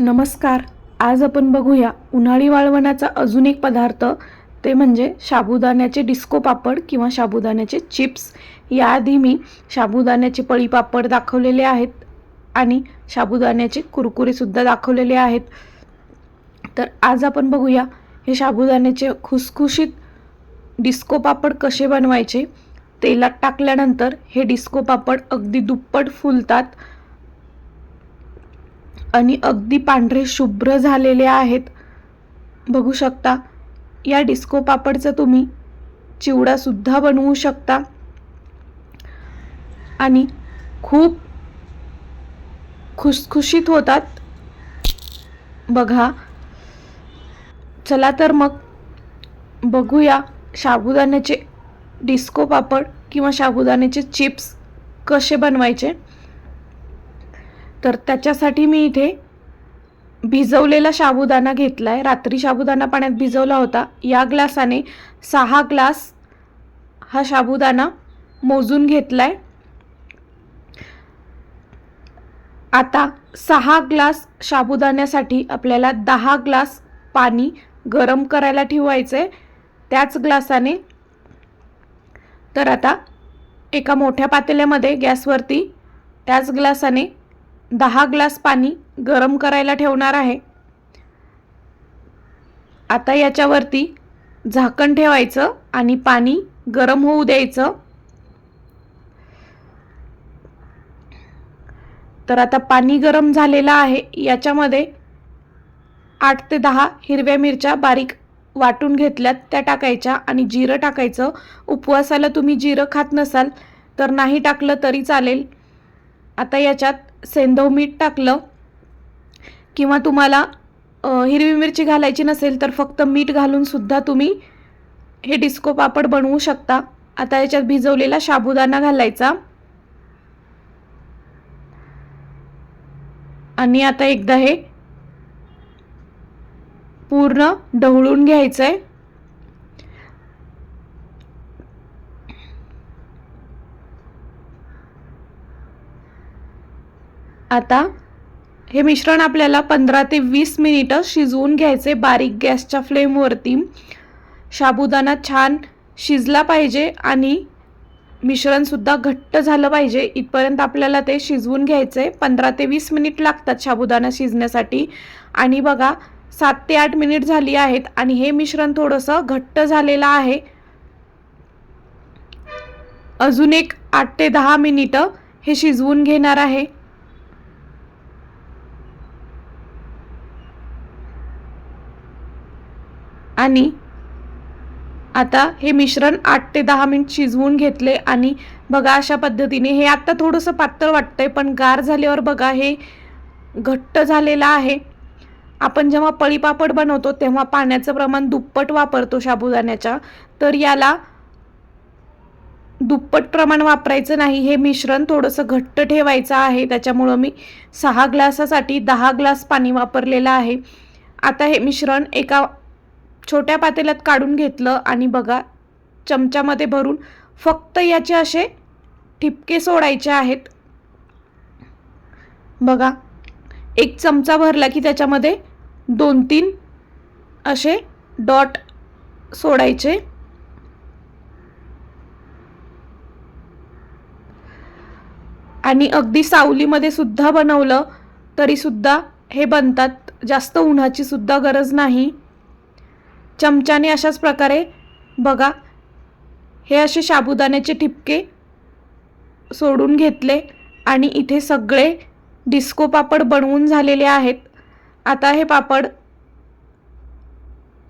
नमस्कार. आज आपण बघूया उन्हाळी वाळवणाचा अजून एक पदार्थ. ते म्हणजे साबुदाण्याचे डिस्को पापड किंवा साबुदाण्याचे चिप्स. याआधी मी साबुदाण्याचे पळी पापड दाखवलेले आहेत आणि साबुदाण्याचे कुरकुरेसुद्धा दाखवलेले आहेत. तर आज आपण बघूया हे साबुदाण्याचे खुसखुशीत डिस्को पापड कसे बनवायचे? तेलात टाकल्यानंतर हे डिस्को पापड अगदी दुप्पट फुलतात. आणि अगदी पांढरे शुभ्र झालेले आहेत. बघू शकता या डिस्को पापडचं तुम्ही चिवडासुद्धा बनवू शकता. आणि खूप खुसखुशीत होतात. बघा. चला तर मग बघूया साबुदाण्याचे डिस्को पापड किंवा साबुदाण्याचे चिप्स कसे बनवायचे. तर त्याच्यासाठी मी इथे भिजवलेला साबुदाणा घेतला आहे रात्री साबुदाणा पाण्यात भिजवला होता. या ग्लासाने सहा ग्लास हा साबुदाणा मोजून घेतला आहे आता सहा ग्लास साबुदाण्यासाठी आपल्याला दहा ग्लास पाणी गरम करायला ठेवायचं आहे त्याच ग्लासाने तर आता एका मोठ्या पातेल्यामध्ये गॅसवरती त्याच ग्लासाने दहा ग्लास पाणी गरम करायला ठेवणार आहे. आता याच्यावरती झाकण ठेवायचं आणि पाणी गरम होऊ द्यायचं. तर आता पाणी गरम झालेलं आहे. याच्यामध्ये आठ ते दहा हिरव्या मिरच्या बारीक वाटून घेतल्यात त्या टाकायच्या आणि जिरं टाकायचं. उपवासाला तुम्ही जिरं खात नसाल तर नाही टाकलं तरी चालेल. आता याच्यात सेंधव मीठ टाकलं किंवा तुम्हाला हिरवी मिरची घालायची नसेल तर फक्त मीठ घालून सुद्धा तुम्ही हे डिस्को पापड बनवू शकता. आता याच्यात भिजवलेला साबुदाणा घालायचा. आणि आता एकदा हे पूर्ण ढवळून घ्यायचं आहे आता हे मिश्रण आपल्याला पंधरा ते वीस मिनिटं शिजवून घ्यायचे. बारीक गॅसच्या फ्लेमवरती साबुदाणा छान शिजला पाहिजे आणि मिश्रणसुद्धा घट्ट झालं पाहिजे. इथपर्यंत आपल्याला ते शिजवून घ्यायचं. आहे पंधरा ते वीस मिनिट लागतात साबुदाणा शिजण्यासाठी. आणि बघा सात ते आठ मिनिट झाली आहेत आणि हे मिश्रण थोडंसं घट्ट झालेलं आहे. अजून एक आठ ते दहा मिनिटं हे शिजवून घेणार आहे. आणि आता हे मिश्रण आठ ते दहा मिनिट शिजवून घेतले आणि बघा अशा पद्धतीने हे आत्ता थोडंसं पातळ वाटतंय पण गार झाल्यावर बघा हे घट्ट झालेलं आहे. आपण जेव्हा पळीपापड बनवतो तेव्हा पाण्याचं प्रमाण दुप्पट वापरतो साबुदाण्याच्या तर याला दुप्पट प्रमाण वापरायचं नाही हे मिश्रण थोडंसं घट्ट ठेवायचं आहे. त्याच्यामुळं मी सहा ग्लासासाठी दहा ग्लास पाणी वापरलेलं आहे. आता हे मिश्रण एका छोट्या पातेल्यात काढून घेतलं आणि बघा चमच्यामध्ये भरून फक्त याचे असे ठिपके सोडायचे आहेत. बघा एक चमचा भरला की त्याच्यामध्ये दोन तीन असे डॉट सोडायचे. आणि अगदी सावलीमध्ये सुद्धा बनवलं तरीसुद्धा हे बनतात. जास्त उन्हाची सुद्धा गरज नाही. चमच्याने अशाच प्रकारे बघा हे असे साबुदाण्याचे ठिपके सोडून घेतले आणि इथे सगळे डिस्को पापड बनवून झालेले आहेत. आता हे पापड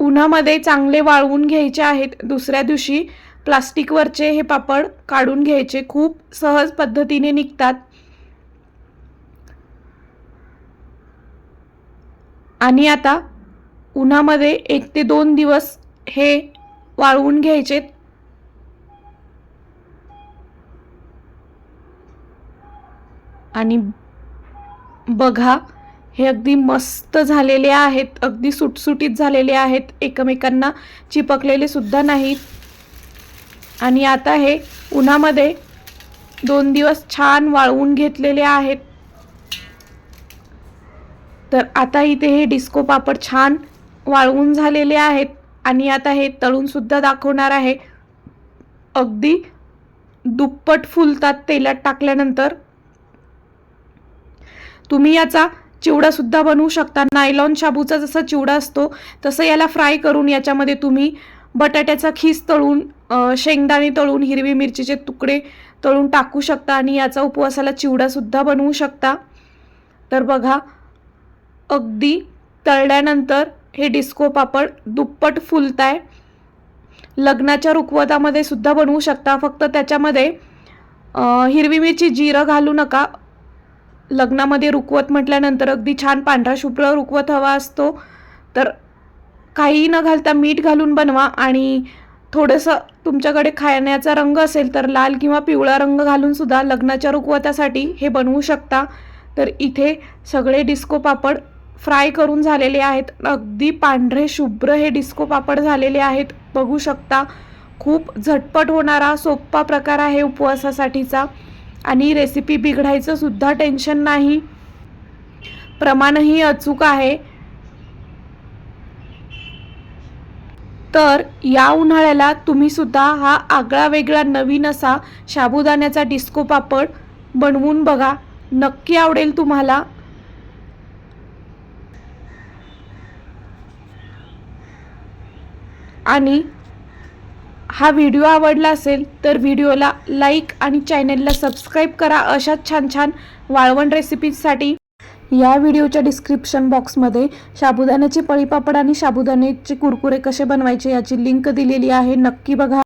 उन्हामध्ये चांगले वाळवून घ्यायचे आहेत. दुसऱ्या दिवशी प्लास्टिकवरचे हे पापड काढून घ्यायचे. खूप सहज पद्धतीने निघतात. आणि आता उन्हामध्ये एक ते दोन दिवस हे वाळवून घ्यायचे आणि बघा हे अगदी मस्त झालेले आहेत अगदी सुटसुटीत झालेले आहेत एकमेकांना चिपकलेले सुद्धा नाहीत. आणि आता हे उन्हामध्ये दोन दिवस छान वाळवून घेतलेले आहेत. तर आता इथे हे डिस्को पापड छान वाळवून झालेले आहेत. आणि आता हे तळून सुद्धा दाखवणार आहे. अगदी दुप्पट फुलतात तेलात टाकल्यानंतर. तुम्ही याचा चिवडा सुद्धा बनवू शकता. नायलॉन शाबूचा जसा चिवडा असतो तसं याला फ्राय करून याच्यामध्ये तुम्ही बटाट्याचा खीस तळून शेंगदाणे तळून हिरवी मिरचीचे तुकडे तळून टाकू शकता. आणि याचा उपवासाला चिवडासुद्धा बनवू शकता. तर बघा अगदी तळल्यानंतर हे डिस्को पापड दुप्पट फुलताय. लग्नाच्या रुखवतामध्ये सुद्धा बनवू शकता. फक्त त्याच्यामध्ये हिरवी मिरची जिरं घालू नका. लग्नामध्ये रुखवत म्हटल्यानंतर अगदी छान पांढरा शुभ्र रुखवत हवा असतो. तर काही न घालता मीठ घालून बनवा आणि थोडंसं तुमच्याकडे खाण्याचा रंग असेल तर लाल किंवा पिवळा रंग घालून सुद्धा लग्नाच्या रुखवतासाठी हे बनवू शकता. तर इथे सगळे डिस्को पापड फ्राय करून झालेले आहेत. अगदी पांढरे शुभ्र हे डिस्को पापड झालेले आहेत. बघू शकता खूप झटपट होणारा सोप्पा प्रकार आहे उपवासासाठीचा. आणि रेसिपी बिघडायचं सुद्धा टेन्शन नाही. प्रमाणही अचूक आहे. तर या उन्हाळ्याला तुम्ही सुद्धा हा आगळा वेगळा नवीन असा साबुदाण्याचा डिस्को पापड बनवून बघा. नक्की आवडेल तुम्हाला. आणि हा व्हिडिओ आवडला असेल तर व्हिडिओला लाईक आणि चॅनेलला सबस्क्राईब करा. अशाच छान छान वाळवण रेसिपीजसाठी या व्हिडिओच्या डिस्क्रिप्शन बॉक्समध्ये साबुदाण्याचे पळीपापड आणि साबुदाण्याचे कुरकुरे कसे बनवायचे याची लिंक दिलेली आहे. नक्की बघा.